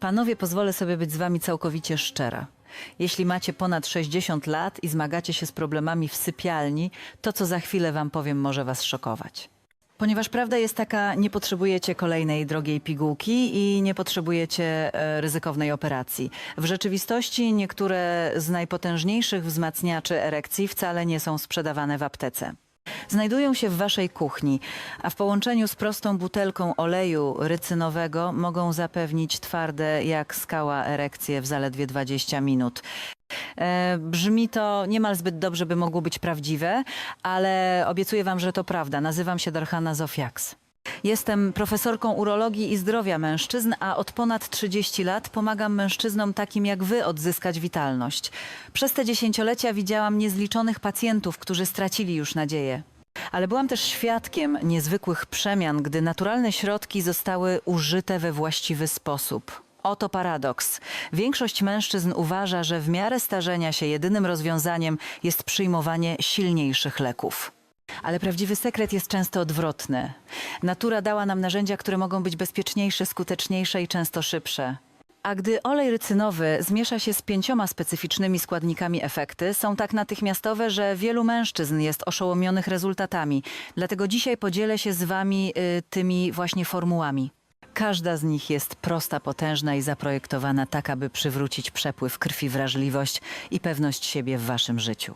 Panowie, pozwolę sobie być z wami całkowicie szczera. Jeśli macie ponad 60 lat i zmagacie się z problemami w sypialni, to co za chwilę wam powiem może was szokować. Ponieważ prawda jest taka, nie potrzebujecie kolejnej drogiej pigułki i nie potrzebujecie e, ryzykownej operacji. W rzeczywistości niektóre z najpotężniejszych wzmacniaczy erekcji wcale nie są sprzedawane w aptece. Znajdują się w waszej kuchni, a w połączeniu z prostą butelką oleju rycynowego mogą zapewnić twarde jak skała erekcje w zaledwie 20 minut. E, brzmi to niemal zbyt dobrze, by mogło być prawdziwe, ale obiecuję wam, że to prawda. Nazywam się Darhana Zofiaks. Jestem profesorką urologii i zdrowia mężczyzn, a od ponad 30 lat pomagam mężczyznom takim jak wy odzyskać witalność. Przez te dziesięciolecia widziałam niezliczonych pacjentów, którzy stracili już nadzieję. Ale byłam też świadkiem niezwykłych przemian, gdy naturalne środki zostały użyte we właściwy sposób. Oto paradoks. Większość mężczyzn uważa, że w miarę starzenia się jedynym rozwiązaniem jest przyjmowanie silniejszych leków. Ale prawdziwy sekret jest często odwrotny. Natura dała nam narzędzia, które mogą być bezpieczniejsze, skuteczniejsze i często szybsze. A gdy olej rycynowy zmiesza się z pięcioma specyficznymi składnikami efekty, są tak natychmiastowe, że wielu mężczyzn jest oszołomionych rezultatami. Dlatego dzisiaj podzielę się z wami y, tymi właśnie formułami. Każda z nich jest prosta, potężna i zaprojektowana tak, aby przywrócić przepływ krwi, wrażliwość i pewność siebie w waszym życiu.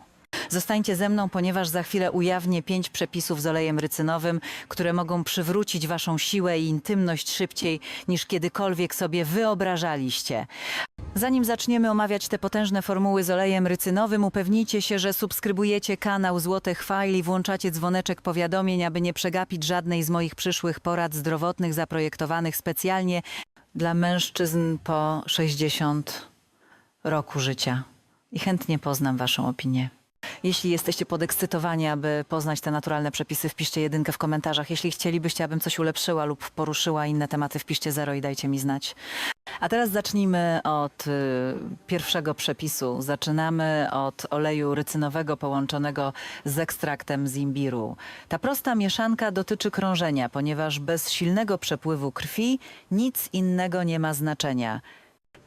Zostańcie ze mną, ponieważ za chwilę ujawnię pięć przepisów z olejem rycynowym, które mogą przywrócić waszą siłę i intymność szybciej niż kiedykolwiek sobie wyobrażaliście. Zanim zaczniemy omawiać te potężne formuły z olejem rycynowym, upewnijcie się, że subskrybujecie kanał Złote Chwajli i włączacie dzwoneczek powiadomień, aby nie przegapić żadnej z moich przyszłych porad zdrowotnych zaprojektowanych specjalnie dla mężczyzn po 60 roku życia. I chętnie poznam waszą opinię. Jeśli jesteście podekscytowani, aby poznać te naturalne przepisy, wpiszcie jedynkę w komentarzach. Jeśli chcielibyście, abym coś ulepszyła lub poruszyła inne tematy, wpiszcie zero i dajcie mi znać. A teraz zacznijmy od y, pierwszego przepisu. Zaczynamy od oleju rycynowego połączonego z ekstraktem z imbiru. Ta prosta mieszanka dotyczy krążenia, ponieważ bez silnego przepływu krwi nic innego nie ma znaczenia.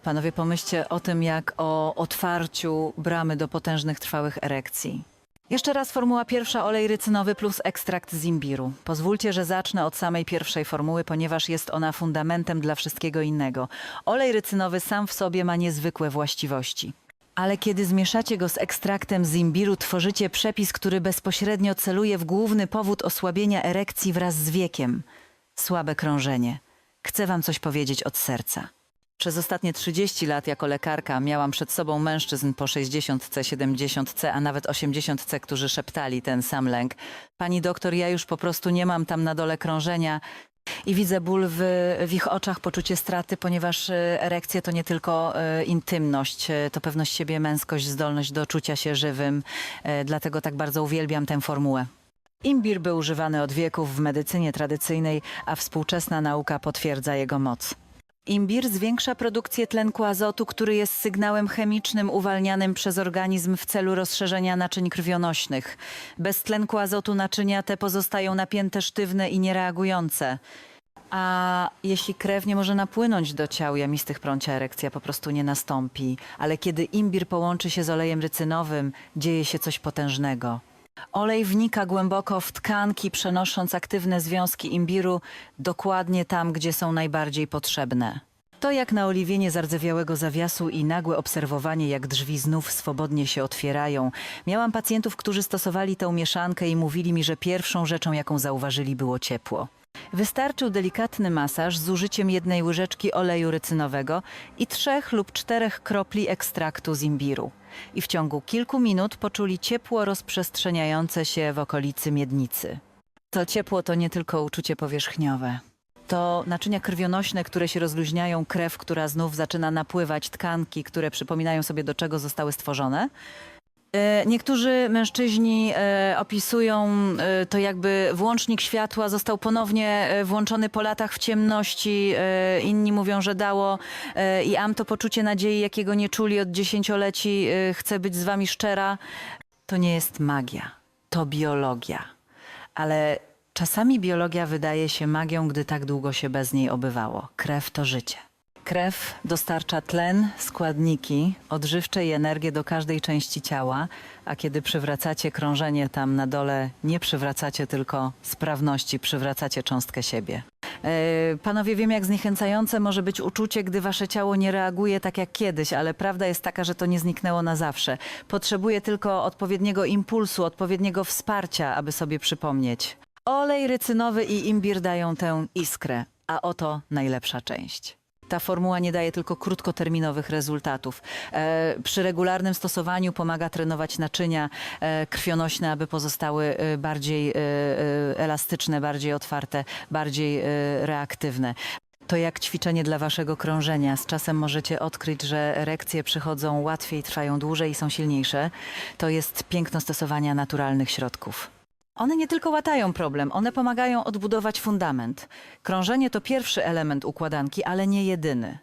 Panowie, pomyślcie o tym, jak o otwarciu bramy do potężnych, trwałych erekcji. Jeszcze raz formuła pierwsza, olej rycynowy plus ekstrakt z imbiru. Pozwólcie, że zacznę od samej pierwszej formuły, ponieważ jest ona fundamentem dla wszystkiego innego. Olej rycynowy sam w sobie ma niezwykłe właściwości. Ale kiedy zmieszacie go z ekstraktem z imbiru, tworzycie przepis, który bezpośrednio celuje w główny powód osłabienia erekcji wraz z wiekiem. Słabe krążenie. Chcę wam coś powiedzieć od serca. Przez ostatnie 30 lat jako lekarka miałam przed sobą mężczyzn po 60, 70, a nawet 80, którzy szeptali ten sam lęk. Pani doktor, ja już po prostu nie mam tam na dole krążenia i widzę ból w, w ich oczach, poczucie straty, ponieważ e, erekcje to nie tylko e, intymność, e, to pewność siebie, męskość, zdolność do czucia się żywym. Dlatego tak bardzo uwielbiam tę formułę. Imbir był używany od wieków w medycynie tradycyjnej, a współczesna nauka potwierdza jego moc. Imbir zwiększa produkcję tlenku azotu, który jest sygnałem chemicznym uwalnianym przez organizm w celu rozszerzenia naczyń krwionośnych. Bez tlenku azotu naczynia te pozostają napięte, sztywne i niereagujące. A jeśli krew nie może napłynąć do ciał jamistych prącia, erekcja po prostu nie nastąpi. Ale kiedy imbir połączy się z olejem rycynowym, dzieje się coś potężnego. Olej wnika głęboko w tkanki, przenosząc aktywne związki imbiru dokładnie tam, gdzie są najbardziej potrzebne. To jak naoliwienie zardzewiałego zawiasu i nagłe obserwowanie, jak drzwi znów swobodnie się otwierają. Miałam pacjentów, którzy stosowali tę mieszankę i mówili mi, że pierwszą rzeczą, jaką zauważyli, było ciepło. Wystarczył delikatny masaż z użyciem jednej łyżeczki oleju rycynowego i trzech lub czterech kropli ekstraktu z imbiru. I w ciągu kilku minut poczuli ciepło rozprzestrzeniające się w okolicy miednicy. To ciepło to nie tylko uczucie powierzchniowe. To naczynia krwionośne, które się rozluźniają, krew, która znów zaczyna napływać, tkanki, które przypominają sobie, do czego zostały stworzone. E, Niektórzy mężczyźni e, opisują e, to jakby włącznik światła został ponownie włączony po latach w ciemności. Inni mówią, że dało i am to poczucie nadziei, jakiego nie czuli od dziesięcioleci. Chcę być z wami szczera. To nie jest magia, to biologia. Ale czasami biologia wydaje się magią, gdy tak długo się bez niej obywało. Krew to życie. Krew dostarcza tlen, składniki, odżywcze i energię do każdej części ciała, a kiedy przywracacie krążenie tam na dole, nie przywracacie tylko sprawności, przywracacie cząstkę siebie. E, Panowie, wiem jak zniechęcające może być uczucie, gdy wasze ciało nie reaguje tak jak kiedyś, ale prawda jest taka, że to nie zniknęło na zawsze. Potrzebuje tylko odpowiedniego impulsu, odpowiedniego wsparcia, aby sobie przypomnieć. Olej rycynowy i imbir dają tę iskrę, a oto najlepsza część. Ta formuła nie daje tylko krótkoterminowych rezultatów. E, przy regularnym stosowaniu pomaga trenować naczynia e, krwionośne, aby pozostały e, bardziej e, e, elastyczne, bardziej otwarte, bardziej e, reaktywne. To jak ćwiczenie dla waszego krążenia. Z czasem możecie odkryć, że erekcje przychodzą łatwiej, trwają dłużej i są silniejsze. To jest piękno stosowania naturalnych środków. One nie tylko łatają problem, one pomagają odbudować fundament. Krążenie to pierwszy element układanki, ale nie jedyny.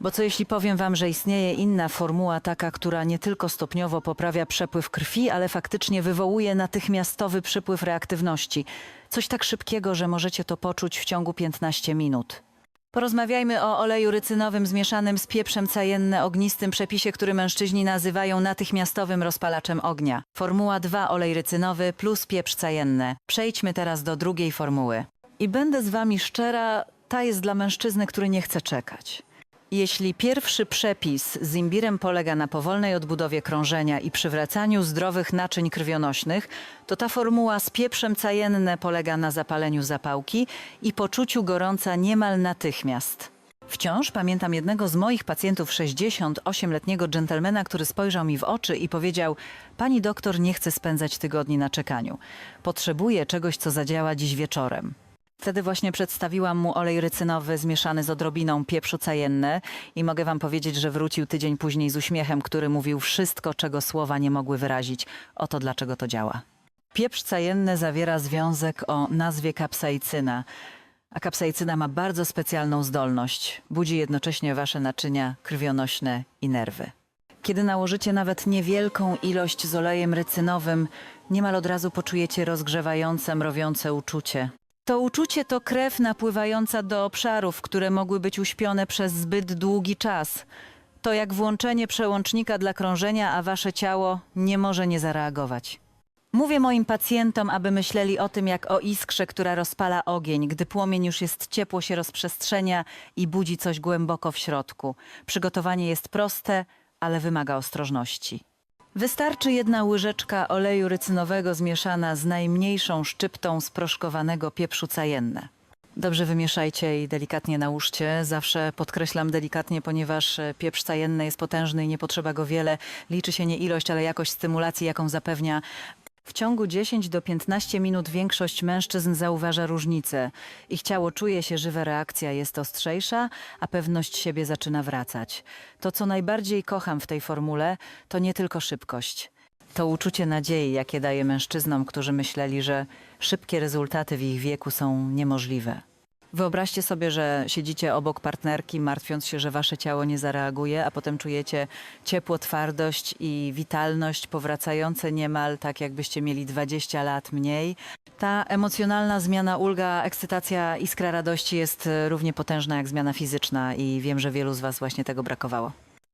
Bo co jeśli powiem wam, że istnieje inna formuła, taka, która nie tylko stopniowo poprawia przepływ krwi, ale faktycznie wywołuje natychmiastowy przypływ reaktywności. Coś tak szybkiego, że możecie to poczuć w ciągu 15 minut. Porozmawiajmy o oleju rycynowym zmieszanym z pieprzem cajenne ognistym przepisie, który mężczyźni nazywają natychmiastowym rozpalaczem ognia. Formuła 2 olej rycynowy plus pieprz cajenne. Przejdźmy teraz do drugiej formuły. I będę z wami szczera, ta jest dla mężczyzny, który nie chce czekać. Jeśli pierwszy przepis z imbirem polega na powolnej odbudowie krążenia i przywracaniu zdrowych naczyń krwionośnych, to ta formuła z pieprzem cajenne polega na zapaleniu zapałki i poczuciu gorąca niemal natychmiast. Wciąż pamiętam jednego z moich pacjentów, 68-letniego dżentelmena, który spojrzał mi w oczy i powiedział: Pani doktor nie chce spędzać tygodni na czekaniu. Potrzebuje czegoś, co zadziała dziś wieczorem. Wtedy właśnie przedstawiłam mu olej rycynowy zmieszany z odrobiną pieprzu cajenne i mogę wam powiedzieć, że wrócił tydzień później z uśmiechem, który mówił wszystko, czego słowa nie mogły wyrazić. Oto dlaczego to działa. Pieprz cajenne zawiera związek o nazwie kapsaicyna, a kapsaicyna ma bardzo specjalną zdolność. Budzi jednocześnie wasze naczynia krwionośne i nerwy. Kiedy nałożycie nawet niewielką ilość z olejem rycynowym, niemal od razu poczujecie rozgrzewające, mrowiące uczucie. To uczucie to krew napływająca do obszarów, które mogły być uśpione przez zbyt długi czas. To jak włączenie przełącznika dla krążenia, a wasze ciało nie może nie zareagować. Mówię moim pacjentom, aby myśleli o tym jak o iskrze, która rozpala ogień. Gdy płomień już jest ciepło, się rozprzestrzenia i budzi coś głęboko w środku. Przygotowanie jest proste, ale wymaga ostrożności. Wystarczy jedna łyżeczka oleju rycynowego zmieszana z najmniejszą szczyptą sproszkowanego pieprzu cajenne. Dobrze wymieszajcie i delikatnie nałóżcie. Zawsze podkreślam delikatnie, ponieważ e, pieprz cajenny jest potężny i nie potrzeba go wiele. Liczy się nie ilość, ale jakość stymulacji, jaką zapewnia. W ciągu 10 do 15 minut większość mężczyzn zauważa różnicę. Ich ciało czuje się, żywa reakcja jest ostrzejsza, a pewność siebie zaczyna wracać. To, co najbardziej kocham w tej formule, to nie tylko szybkość. To uczucie nadziei, jakie daje mężczyznom, którzy myśleli, że szybkie rezultaty w ich wieku są niemożliwe. Wyobraźcie sobie, że siedzicie obok partnerki, martwiąc się, że wasze ciało nie zareaguje, a potem czujecie ciepło, twardość i witalność powracające niemal tak, jakbyście mieli 20 lat mniej. Ta emocjonalna zmiana, ulga, ekscytacja, iskra radości jest równie potężna jak zmiana fizyczna i wiem, że wielu z was właśnie tego brakowało.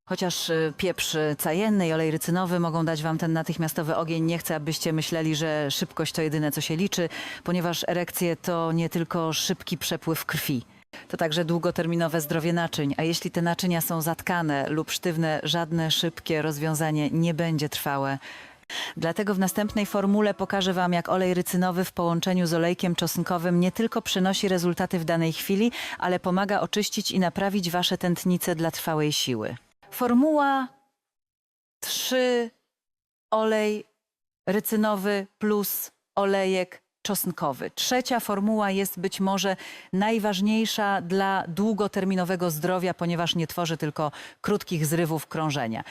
Chociaż y, pieprz cajenny i olej rycynowy mogą dać wam ten natychmiastowy ogień, nie chcę, abyście myśleli, że szybkość to jedyne, co się liczy, ponieważ erekcje to nie tylko szybki przepływ krwi. To także długoterminowe zdrowie naczyń, a jeśli te naczynia są zatkane lub sztywne, żadne szybkie rozwiązanie nie będzie trwałe. Dlatego w następnej formule pokażę Wam, jak olej rycynowy w połączeniu z olejkiem czosnkowym nie tylko przynosi rezultaty w danej chwili, ale pomaga oczyścić i naprawić Wasze tętnice dla trwałej siły. Formuła 3 olej rycynowy plus olejek czosnkowy. Trzecia formuła jest być może najważniejsza dla długoterminowego zdrowia, ponieważ nie tworzy tylko krótkich zrywów krążenia.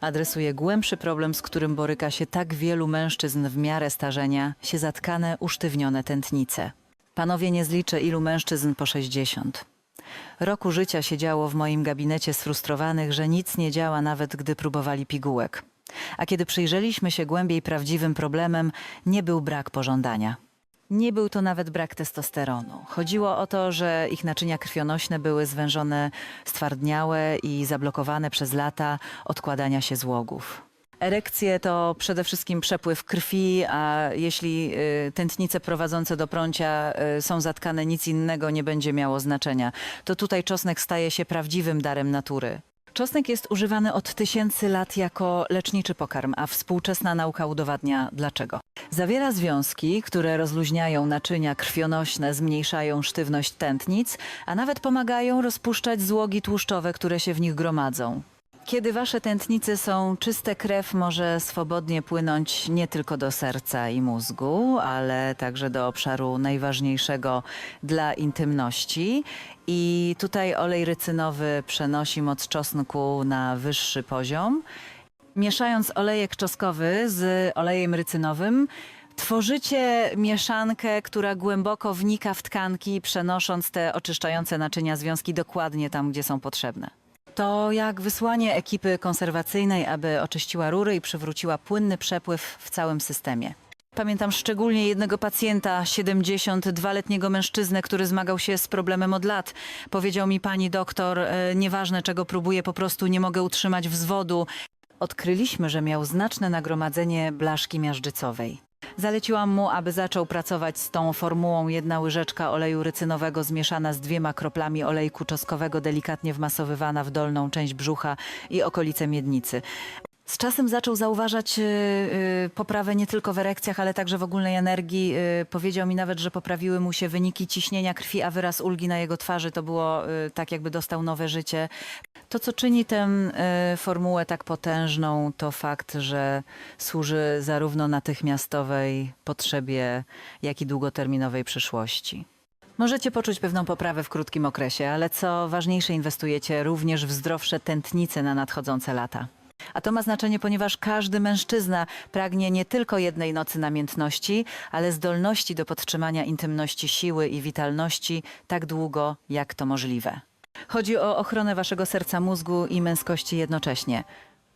Adresuje głębszy problem, z którym boryka się tak wielu mężczyzn w miarę starzenia, się zatkane, usztywnione tętnice. Panowie, nie zliczę ilu mężczyzn po 60. Roku życia siedziało w moim gabinecie sfrustrowanych, że nic nie działa, nawet gdy próbowali pigułek. A kiedy przyjrzeliśmy się głębiej prawdziwym problemem, nie był brak pożądania. Nie był to nawet brak testosteronu. Chodziło o to, że ich naczynia krwionośne były zwężone, stwardniałe i zablokowane przez lata odkładania się złogów. Erekcje to przede wszystkim przepływ krwi, a jeśli y, tętnice prowadzące do prącia y, są zatkane, nic innego nie będzie miało znaczenia. To tutaj czosnek staje się prawdziwym darem natury. Czosnek jest używany od tysięcy lat jako leczniczy pokarm, a współczesna nauka udowadnia dlaczego. Zawiera związki, które rozluźniają naczynia krwionośne, zmniejszają sztywność tętnic, a nawet pomagają rozpuszczać złogi tłuszczowe, które się w nich gromadzą. Kiedy wasze tętnice są czyste, krew może swobodnie płynąć nie tylko do serca i mózgu, ale także do obszaru najważniejszego dla intymności. I tutaj olej rycynowy przenosi moc czosnku na wyższy poziom. Mieszając olejek czosnkowy z olejem rycynowym, tworzycie mieszankę, która głęboko wnika w tkanki, przenosząc te oczyszczające naczynia związki dokładnie tam, gdzie są potrzebne. To jak wysłanie ekipy konserwacyjnej, aby oczyściła rury i przywróciła płynny przepływ w całym systemie. Pamiętam szczególnie jednego pacjenta, 72-letniego mężczyznę, który zmagał się z problemem od lat. Powiedział mi pani doktor, e, nieważne czego próbuję, po prostu nie mogę utrzymać wzwodu. Odkryliśmy, że miał znaczne nagromadzenie blaszki miażdżycowej. Zaleciłam mu, aby zaczął pracować z tą formułą jedna łyżeczka oleju rycynowego zmieszana z dwiema kroplami olejku czosnkowego delikatnie wmasowywana w dolną część brzucha i okolice miednicy. Z czasem zaczął zauważać y, y, poprawę nie tylko w erekcjach, ale także w ogólnej energii. Y, powiedział mi nawet, że poprawiły mu się wyniki ciśnienia krwi, a wyraz ulgi na jego twarzy to było y, tak, jakby dostał nowe życie. To, co czyni tę y, formułę tak potężną, to fakt, że służy zarówno natychmiastowej potrzebie, jak i długoterminowej przyszłości. Możecie poczuć pewną poprawę w krótkim okresie, ale co ważniejsze, inwestujecie również w zdrowsze tętnice na nadchodzące lata. A to ma znaczenie, ponieważ każdy mężczyzna pragnie nie tylko jednej nocy namiętności, ale zdolności do podtrzymania intymności siły i witalności tak długo, jak to możliwe. Chodzi o ochronę waszego serca, mózgu i męskości jednocześnie.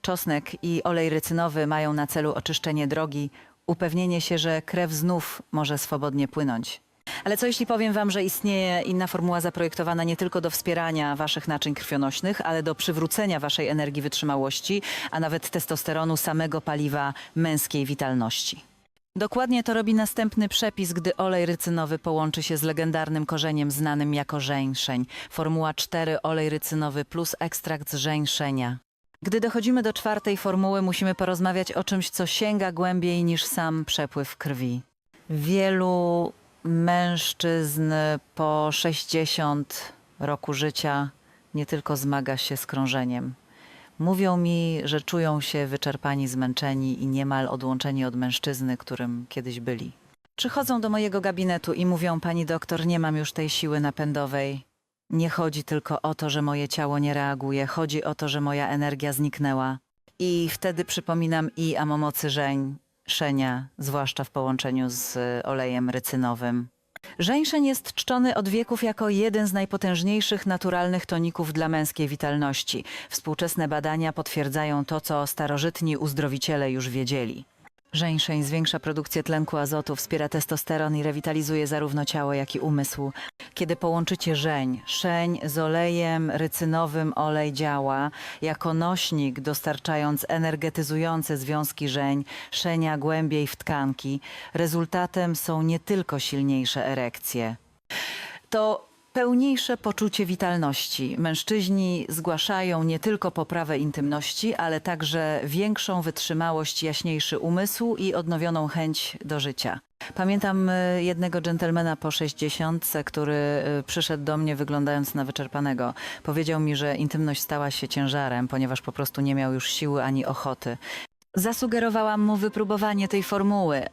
Czosnek i olej rycynowy mają na celu oczyszczenie drogi, upewnienie się, że krew znów może swobodnie płynąć. Ale co jeśli powiem wam, że istnieje inna formuła zaprojektowana nie tylko do wspierania waszych naczyń krwionośnych, ale do przywrócenia waszej energii wytrzymałości, a nawet testosteronu samego paliwa męskiej witalności. Dokładnie to robi następny przepis, gdy olej rycynowy połączy się z legendarnym korzeniem znanym jako żeńszeń. Formuła 4 olej rycynowy plus ekstrakt z żeńszenia. Gdy dochodzimy do czwartej formuły, musimy porozmawiać o czymś, co sięga głębiej niż sam przepływ krwi. Wielu mężczyzn po 60 roku życia nie tylko zmaga się z krążeniem. Mówią mi, że czują się wyczerpani, zmęczeni i niemal odłączeni od mężczyzny, którym kiedyś byli. Przychodzą do mojego gabinetu i mówią: Pani doktor, nie mam już tej siły napędowej. Nie chodzi tylko o to, że moje ciało nie reaguje, chodzi o to, że moja energia zniknęła. I wtedy przypominam i amomocy żeń, szenia, zwłaszcza w połączeniu z olejem rycynowym. Żeńszeń jest czczony od wieków jako jeden z najpotężniejszych naturalnych toników dla męskiej witalności. Współczesne badania potwierdzają to, co starożytni uzdrowiciele już wiedzieli. Żeńszeń zwiększa produkcję tlenku azotu, wspiera testosteron i rewitalizuje zarówno ciało, jak i umysł. Kiedy połączycie żeń, szeń z olejem rycynowym olej działa jako nośnik, dostarczając energetyzujące związki żeń, szenia głębiej w tkanki. Rezultatem są nie tylko silniejsze erekcje. To pełniejsze poczucie witalności. Mężczyźni zgłaszają nie tylko poprawę intymności, ale także większą wytrzymałość, jaśniejszy umysł i odnowioną chęć do życia. Pamiętam y, jednego dżentelmena po 60, który y, przyszedł do mnie wyglądając na wyczerpanego. Powiedział mi, że intymność stała się ciężarem, ponieważ po prostu nie miał już siły ani ochoty. Zasugerowałam mu wypróbowanie tej formuły.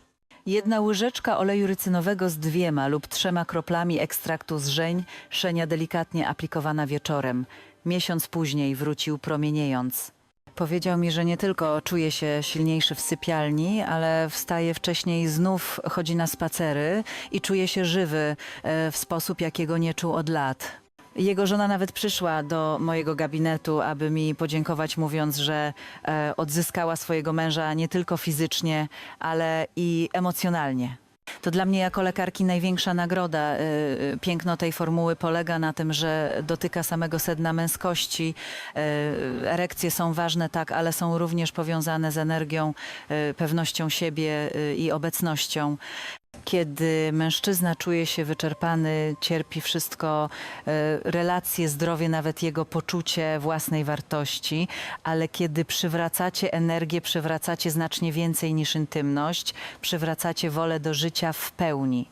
Jedna łyżeczka oleju rycynowego z dwiema lub trzema kroplami ekstraktu z żeń, szenia delikatnie aplikowana wieczorem. Miesiąc później wrócił promieniejąc. Powiedział mi, że nie tylko czuje się silniejszy w sypialni, ale wstaje wcześniej znów chodzi na spacery i czuje się żywy e, w sposób, jakiego nie czuł od lat. Jego żona nawet przyszła do mojego gabinetu, aby mi podziękować, mówiąc, że e, odzyskała swojego męża nie tylko fizycznie, ale i emocjonalnie. To dla mnie jako lekarki największa nagroda. Y, y, Piękno tej formuły polega na tym, że dotyka samego sedna męskości. Y, Erekcje są ważne, tak, ale są również powiązane z energią, pewnością siebie i obecnością. Kiedy mężczyzna czuje się wyczerpany, cierpi wszystko, y, relacje, zdrowie, nawet jego poczucie własnej wartości, ale kiedy przywracacie energię, przywracacie znacznie więcej niż intymność, przywracacie wolę do życia w pełni.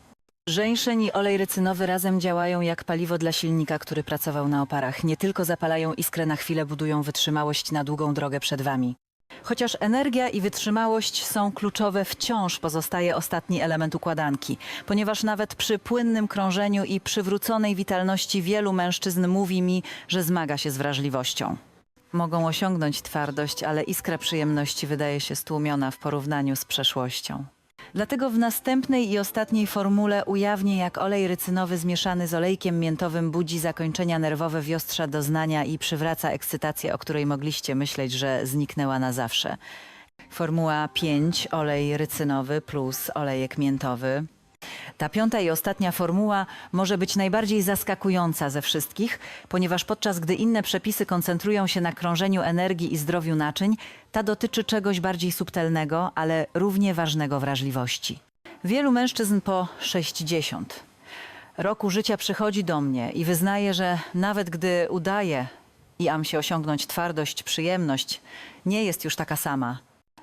Żeńszeń i olej rycynowy razem działają jak paliwo dla silnika, który pracował na oparach. Nie tylko zapalają iskrę na chwilę, budują wytrzymałość na długą drogę przed wami. Chociaż energia i wytrzymałość są kluczowe, wciąż pozostaje ostatni element układanki, ponieważ nawet przy płynnym krążeniu i przywróconej witalności wielu mężczyzn mówi mi, że zmaga się z wrażliwością. Mogą osiągnąć twardość, ale iskra przyjemności wydaje się stłumiona w porównaniu z przeszłością. Dlatego w następnej i ostatniej formule ujawnię, jak olej rycynowy zmieszany z olejkiem miętowym budzi zakończenia nerwowe wiostrza doznania i przywraca ekscytację, o której mogliście myśleć, że zniknęła na zawsze. Formuła 5, olej rycynowy plus olejek miętowy. Ta piąta i ostatnia formuła może być najbardziej zaskakująca ze wszystkich, ponieważ podczas gdy inne przepisy koncentrują się na krążeniu energii i zdrowiu naczyń, ta dotyczy czegoś bardziej subtelnego, ale równie ważnego wrażliwości. Wielu mężczyzn po 60 roku życia przychodzi do mnie i wyznaje, że nawet gdy udaje i am się osiągnąć twardość, przyjemność, nie jest już taka sama.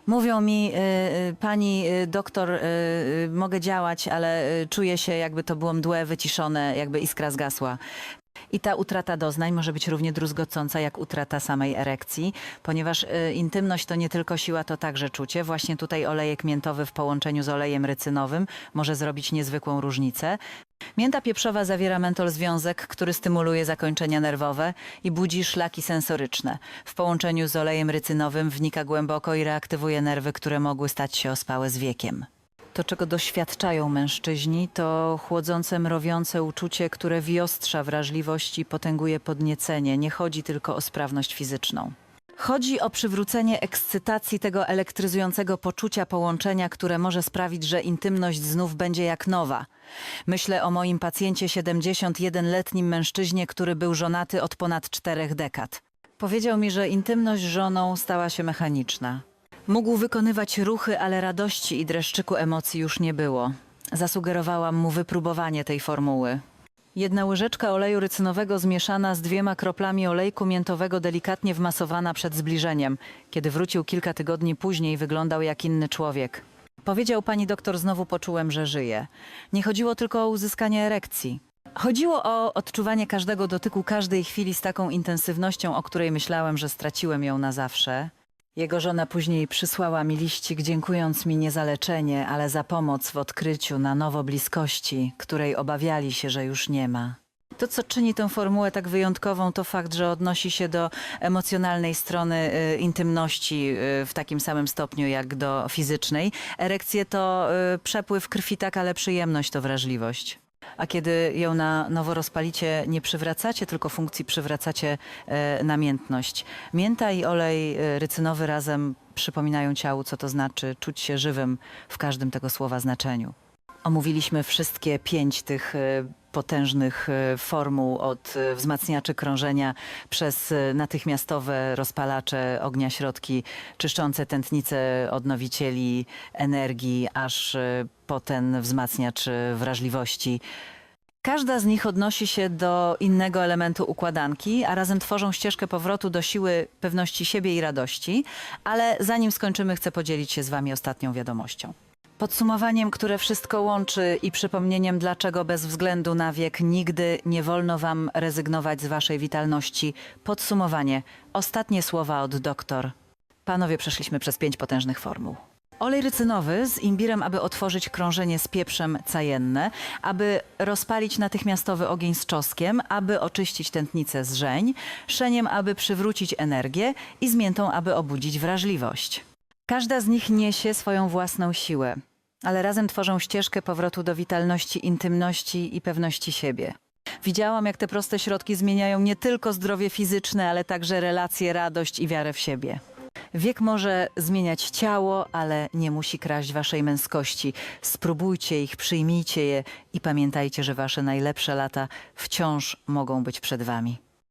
Mówią mi, y, y, pani y, doktor, y, y, mogę działać, ale czuję się jakby to było mdłe, wyciszone, jakby iskra zgasła. I ta utrata doznań może być równie druzgocąca jak utrata samej erekcji, ponieważ y, intymność to nie tylko siła, to także czucie. Właśnie tutaj olejek miętowy w połączeniu z olejem rycynowym może zrobić niezwykłą różnicę. Mięta pieprzowa zawiera mentol związek, który stymuluje zakończenia nerwowe i budzi szlaki sensoryczne. W połączeniu z olejem rycynowym wnika głęboko i reaktywuje nerwy, które mogły stać się ospałe z wiekiem. To, czego doświadczają mężczyźni, to chłodzące, mrowiące uczucie, które wiostrza wrażliwość i potęguje podniecenie. Nie chodzi tylko o sprawność fizyczną. Chodzi o przywrócenie ekscytacji tego elektryzującego poczucia połączenia, które może sprawić, że intymność znów będzie jak nowa. Myślę o moim pacjencie 71-letnim mężczyźnie, który był żonaty od ponad czterech dekad. Powiedział mi, że intymność z żoną stała się mechaniczna. Mógł wykonywać ruchy, ale radości i dreszczyku emocji już nie było. Zasugerowałam mu wypróbowanie tej formuły. Jedna łyżeczka oleju rycynowego zmieszana z dwiema kroplami olejku miętowego delikatnie wmasowana przed zbliżeniem. Kiedy wrócił kilka tygodni później, wyglądał jak inny człowiek. Powiedział pani doktor, znowu poczułem, że żyje. Nie chodziło tylko o uzyskanie erekcji. Chodziło o odczuwanie każdego dotyku każdej chwili z taką intensywnością, o której myślałem, że straciłem ją na zawsze. Jego żona później przysłała mi liścik, dziękując mi nie za leczenie, ale za pomoc w odkryciu na nowo bliskości, której obawiali się, że już nie ma. To, co czyni tę formułę tak wyjątkową, to fakt, że odnosi się do emocjonalnej strony y, intymności y, w takim samym stopniu jak do fizycznej. Erekcje to y, przepływ krwi, tak, ale przyjemność to wrażliwość. A kiedy ją na nowo rozpalicie, nie przywracacie tylko funkcji, przywracacie e, namiętność. Mięta i olej e, rycynowy razem przypominają ciału, co to znaczy czuć się żywym w każdym tego słowa znaczeniu. Omówiliśmy wszystkie pięć tych e, potężnych e, formuł od e, wzmacniaczy krążenia przez natychmiastowe rozpalacze ognia środki, czyszczące tętnice odnowicieli energii, aż po ten wzmacniacz wrażliwości. Każda z nich odnosi się do innego elementu układanki, a razem tworzą ścieżkę powrotu do siły pewności siebie i radości. Ale zanim skończymy, chcę podzielić się z Wami ostatnią wiadomością. Podsumowaniem, które wszystko łączy i przypomnieniem, dlaczego bez względu na wiek nigdy nie wolno Wam rezygnować z Waszej witalności. Podsumowanie. Ostatnie słowa od doktor. Panowie, przeszliśmy przez pięć potężnych formuł. Olej rycynowy z imbirem, aby otworzyć krążenie z pieprzem cajenne, aby rozpalić natychmiastowy ogień z czosnkiem, aby oczyścić tętnicę z żeń, szeniem, aby przywrócić energię i z miętą, aby obudzić wrażliwość. Każda z nich niesie swoją własną siłę, ale razem tworzą ścieżkę powrotu do witalności, intymności i pewności siebie. Widziałam, jak te proste środki zmieniają nie tylko zdrowie fizyczne, ale także relacje, radość i wiarę w siebie. Wiek może zmieniać ciało, ale nie musi kraść waszej męskości. Spróbujcie ich, przyjmijcie je i pamiętajcie, że wasze najlepsze lata wciąż mogą być przed wami.